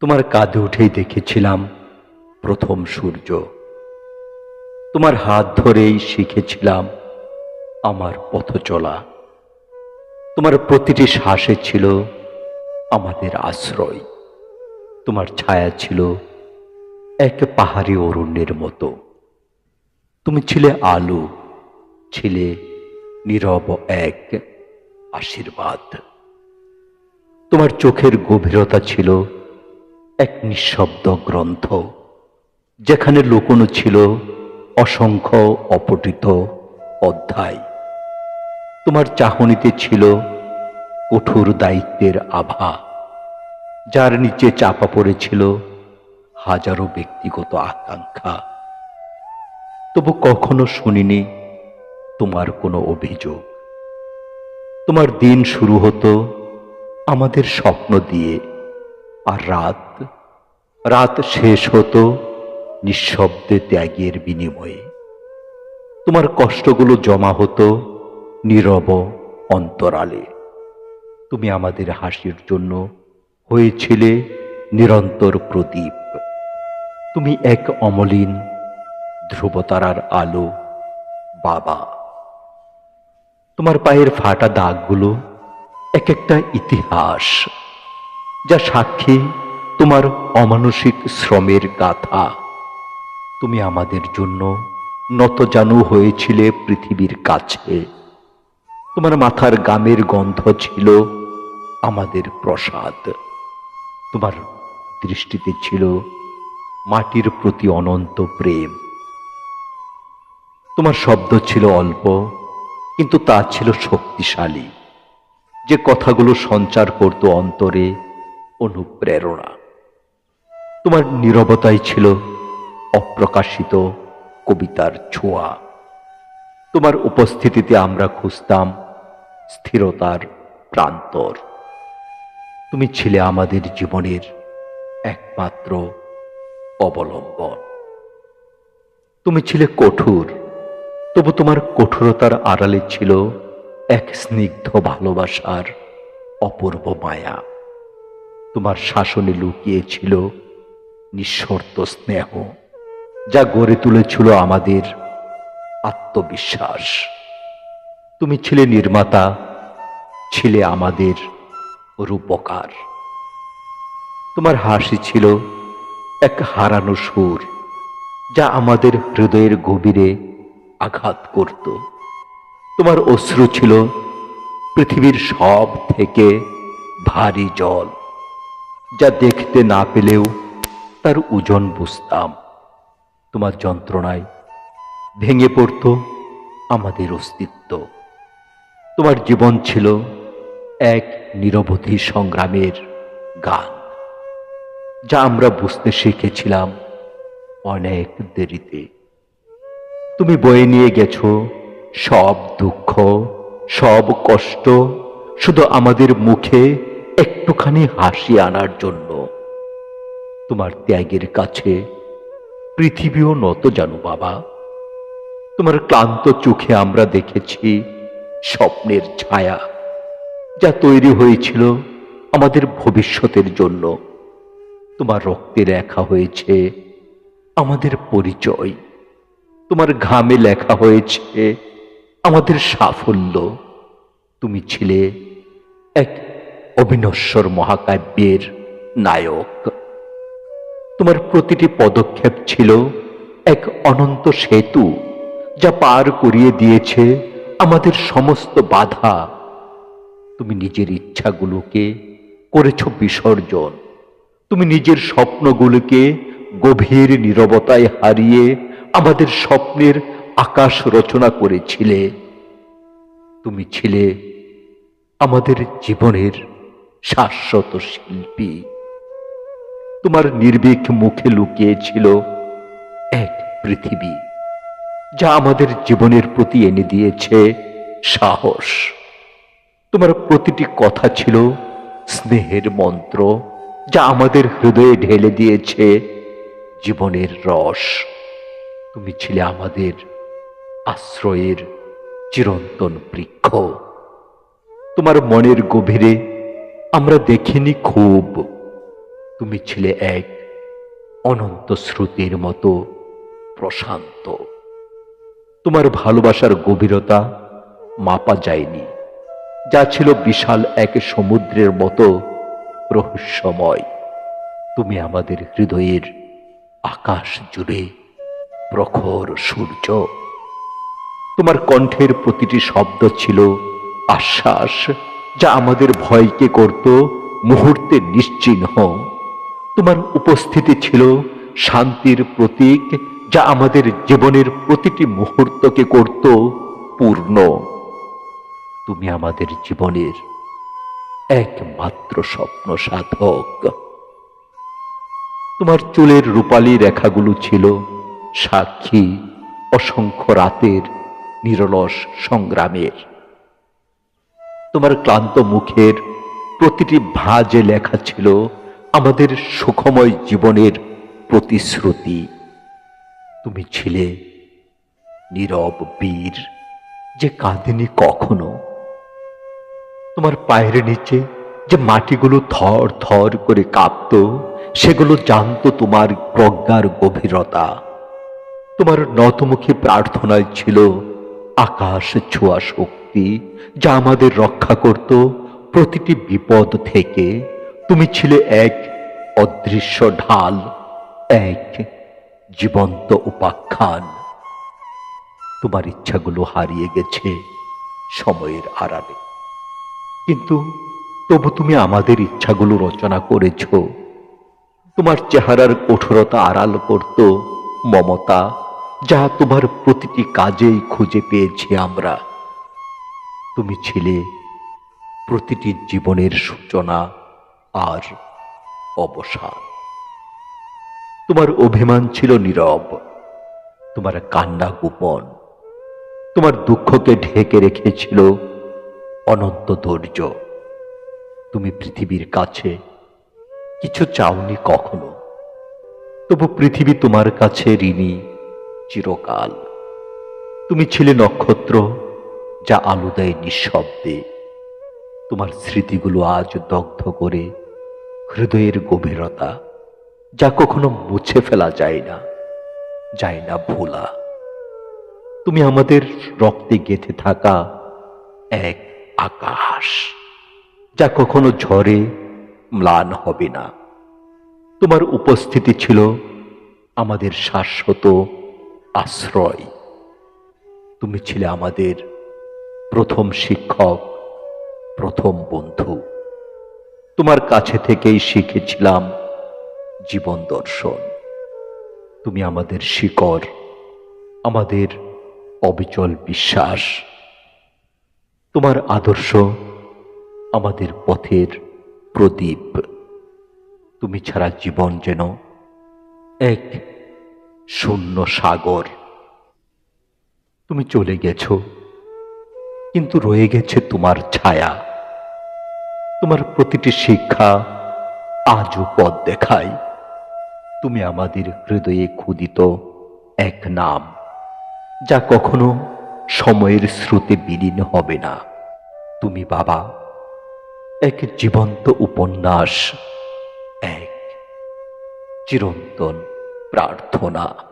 তোমার কাঁধে উঠেই দেখেছিলাম প্রথম সূর্য। তোমার হাত ধরেই শিখেছিলাম আমার পথ চলা। তোমার প্রতিটি শ্বাসে ছিল আমাদের আশ্রয়। তোমার ছায়া ছিল এক পাহাড়ি অরণ্যের মতো। তুমি ছিলে আলো, ছিলে নীরব এক আশীর্বাদ। তোমার চোখের গভীরতা ছিল এক নিঃশব্দ গ্রন্থ, যেখানে লুকোনো ছিল অসংখ্য অপঠিত অধ্যায়। তোমার চাহনিতে ছিল কঠোর দায়িত্বের আভা, যার নিচে চাপা পড়েছিল হাজারো ব্যক্তিগত আকাঙ্ক্ষা। তবু কখনো শুনিনি তোমার কোনো অভিযোগ। তোমার দিন শুরু হতো আমাদের স্বপ্ন দিয়ে, আর রাত রাত শেষ হতো নিঃশব্দে ত্যাগের বিনিময়ে। তোমার কষ্টগুলো জমা হতো নীরব অন্তরালে। তুমি আমাদের হাসির জন্য হয়েছিলে নিরন্তর প্রদীপ। তুমি এক অমলিন ধ্রুবতারার আলো বাবা। তোমার পায়ের ফাটা দাগগুলো এক একটা ইতিহাস যা সাক্ষী তোমার অমানসিক শ্রমের গাথা। তুমি আমাদের জন্য নতজানু হয়েছিলে পৃথিবীর কাছে। তোমার মাথার গামের গন্ধ ছিল আমাদের প্রসাদ। তোমার দৃষ্টিতে ছিল মাটির প্রতি অনন্ত প্রেম। তোমার শব্দ ছিল অল্প, কিন্তু তা ছিল শক্তিশালী। যে কথাগুলো সঞ্চার করত অন্তরে অনুপ্রেরণা। তোমার নীরবতাই ছিল অপ্রকাশিত কবিতার ছোঁয়া। তোমার উপস্থিতিতে আমরা খুঁজতাম স্থিরতার প্রান্তর। তুমি ছিলে আমাদের জীবনের একমাত্র অবলম্বন। তুমি ছিলে কঠোর, তবু তোমার কঠোরতার আড়ালে ছিল এক স্নিগ্ধ ভালোবাসার অপূর্ব মায়া। তোমার শাসনে লুকিয়েছিল নিঃশর্ত স্নেহ, যা গড়ে তুলেছিল আমাদের আত্মবিশ্বাস। তুমি ছিলে নির্মাতা, ছিলে আমাদের রূপকার। তোমার হাসি ছিল এক হারানো সুর, যা আমাদের হৃদয়ের গভীরে আঘাত করত। তোমার অশ্রু ছিল পৃথিবীর সব থেকে ভারী জল, যা দেখতে না পেলেও তার ওজন বুঝতাম। তোমার যন্ত্রণায় ভেঙে পড়ত আমাদের অস্তিত্ব। তোমার জীবন ছিল এক নিরবধি সংগ্রামের গান, যা আমরা বুঝতে শিখেছিলাম অনেক দেরিতে। তুমি বয়ে নিয়ে গেছো সব দুঃখ, সব কষ্ট, শুধু আমাদের মুখে একটুখানি হাসি আনার জন্য। তোমার ত্যাগের কাছে পৃথিবীও নত জানো বাবা। তোমার ক্লান্ত চোখে আমরা দেখেছি স্বপ্নের ছায়া যা তৈরি হয়েছিল আমাদের ভবিষ্যতের জন্য। তোমার রক্তে লেখা হয়েছে আমাদের পরিচয়। তোমার ঘামে লেখা হয়েছে আমাদের সাফল্য। তুমি ছিলে এক অবিনশ্বর মহাকাব্যের নায়ক। তোমার প্রতিটি পদক্ষেপ ছিল এক অনন্ত সেতু যা পার করিয়ে দিয়েছে আমাদের সমস্ত বাধা। তুমি নিজের ইচ্ছাগুলোকে করেছ বিসর্জন। তুমি নিজের স্বপ্নগুলোকে গভীর নীরবতায় হারিয়ে আমাদের স্বপ্নের আকাশ রচনা করেছিলে। তুমি ছিলে আমাদের জীবনের শাশ্বত শিল্পী। তোমার নির্ভীক মুখে লুকিয়েছিল এক পৃথিবী, যা আমাদের জীবনের প্রতি এনে দিয়েছে সাহস। তোমার প্রতিটি কথা ছিল স্নেহের মন্ত্র, যা আমাদের হৃদয়ে ঢেলে দিয়েছে জীবনের রস। তুমি ছিলে আমাদের আশ্রয়ের চিরন্তন বৃক্ষ। তোমার মনের গভীরে আমরা দেখিনি খুব। তুমি ছিলে এক অনন্ত শ্রুতির মতো প্রশান্ত। তোমার ভালোবাসার গভীরতা মাপা যায়নি, যা ছিল বিশাল এক সমুদ্রের মতো রহস্যময়। তুমি আমাদের হৃদয়ের আকাশ জুড়ে প্রখর সূর্য। তোমার কণ্ঠের প্রতিটি শব্দ ছিল আশ্বাস, যা আমাদের ভয়কে করত মুহূর্তে নিশ্চিহ্ন। তোমার উপস্থিতি ছিল শান্তির প্রতীক যা আমাদের জীবনের প্রতিটি মুহূর্তকে করত পূর্ণ। তুমি আমাদের জীবনের একমাত্র স্বপ্ন সাধক। তোমার চুলের রূপালী রেখাগুলো ছিল সাক্ষী অসংখ্য রাতের নিরলস সংগ্রামের। তোমার ক্লান্ত মুখের প্রতিটি ভাজে লেখা ছিল আমাদের সুখময় জীবনের প্রতিশ্রুতি। তুমি ছিলে নীরব বীর, যে কাঁদেনি কখনো। তোমার পায়ের নিচে যে মাটিগুলো থর থর করে কাঁপত, সেগুলো জানতো তোমার প্রজ্ঞার গভীরতা। তোমার নতমুখী প্রার্থনায় ছিল আকাশ ছোঁয়া শক্তি, যা আমাদের রক্ষা করত প্রতিটি বিপদ থেকে। তুমি ছিলে এক অদৃশ্য ঢাল, এক জীবন্ত উপাখ্যান। তোমার ইচ্ছাগুলো হারিয়ে গেছে সময়ের আড়ালে। কিন্তু তবু তুমি আমাদের ইচ্ছাগুলো রচনা করেছ। তোমার চেহারার কঠোরতা আড়াল করত মমতা, যা তোমার প্রতিটি কাজেই খুঁজে পেয়েছি আমরা। তুমি ছিলে প্রতিটি জীবনের সূচনা। আর অবসান। তোমার অভিমান ছিল নীরব, তোমার কান্না গোপন, তোমার দুঃখকে ঢেকে রেখেছিল অনন্ত ধৈর্য। তুমি পৃথিবীর কাছে কিছু চাওনি কখনো, তবু পৃথিবী তোমার কাছে ঋণী চিরকাল। তুমি ছিলে নক্ষত্র, যা আলো দেয় নিঃশব্দে। তোমার স্মৃতিগুলো আজ দগ্ধ করে হৃদয়ের গভীরতা যা কখনো মুছে ফেলা যায় না যায় না ভোলা। তুমি আমাদের রক্তে গেঁথে থাকা এক আকাশ যা কখনো ঝড়ে ম্লান হবে না। তোমার উপস্থিতি ছিল আমাদের শাশ্বত আশ্রয়। তুমি ছিলে আমাদের প্রথম শিক্ষক। প্রথম বন্ধু। তোমার কাছে থেকেই শিখেছিলাম জীবন দর্শন। তুমি আমাদের শিকড়, আমাদের অবিচল বিশ্বাস। তোমার আদর্শ আমাদের পথের প্রদীপ। তুমি ছাড়া জীবন যেন এক শূন্য সাগর। তুমি চলে গেছো, কিন্তু রয়ে গেছে তোমার ছায়া। তোমার প্রতিটি শিক্ষা আজও পথ দেখায়। তুমি আমাদের হৃদয়ে ক্ষুদিত এক নাম, যা কখনো সময়ের স্রোতে বিলীন হবে না। তুমি বাবা, এক জীবন্ত উপন্যাস, এক চিরন্তন প্রার্থনা।